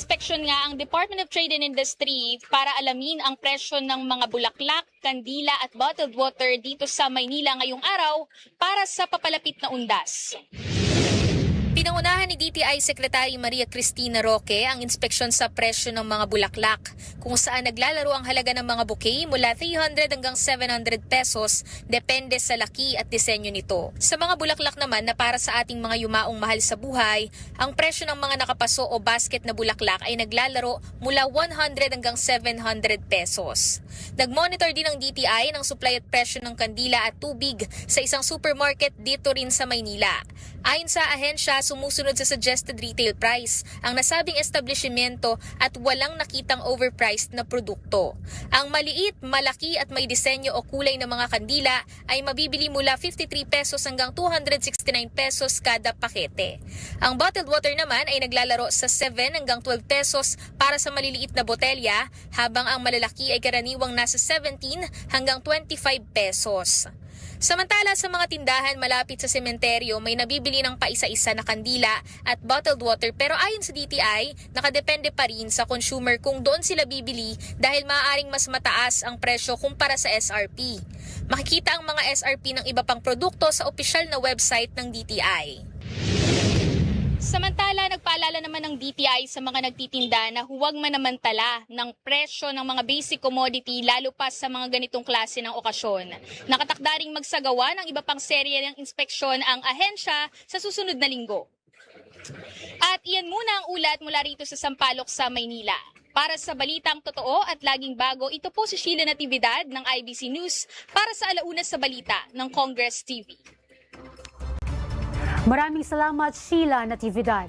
Nag-inspeksyon nga ang Department of Trade and Industry para alamin ang presyo ng mga bulaklak, kandila at bottled water dito sa Maynila ngayong araw para sa papalapit na undas. Pinangunahan ni DTI Secretary Maria Cristina Roque ang inspeksyon sa presyo ng mga bulaklak, kung saan naglalaro ang halaga ng mga bouquet mula 300 hanggang 700 pesos depende sa laki at disenyo nito. Sa mga bulaklak naman na para sa ating mga yumaong mahal sa buhay, ang presyo ng mga nakapaso o basket na bulaklak ay naglalaro mula 100 hanggang 700 pesos. Nag-monitor din ang DTI ng supply at presyo ng kandila at tubig sa isang supermarket dito rin sa Maynila. Ayon sa ahensya, sumusunod sa suggested retail price ang nasabing establishmento at walang nakitang overpriced na produkto. Ang maliit, malaki at may disenyo o kulay ng mga kandila ay mabibili mula 53 pesos hanggang 269 pesos kada pakete. Ang bottled water naman ay naglalaro sa 7 hanggang 12 pesos para sa maliliit na botelya habang ang malalaki ay karaniwang nasa 17 hanggang 25 pesos. Samantala sa mga tindahan malapit sa sementeryo may nabibili ng paisa-isa na kandila at bottled water pero ayon sa DTI, nakadepende pa rin sa consumer kung doon sila bibili dahil maaaring mas mataas ang presyo kumpara sa SRP. Makikita ang mga SRP ng iba pang produkto sa opisyal na website ng DTI. Samantala, nagpaalala naman ng DTI sa mga nagtitinda na huwag manamantala ng presyo ng mga basic commodity lalo pa sa mga ganitong klase ng okasyon. Nakatakda ring magsagawa ng iba pang serye ng inspeksyon ang ahensya sa susunod na linggo. At iyan muna ang ulat mula rito sa Sampaloc sa Maynila. Para sa balitang totoo at laging bago, ito po si Sheila Natividad ng IBC News para sa Alauna sa Balita ng Congress TV. Maraming salamat Sheila Natividad.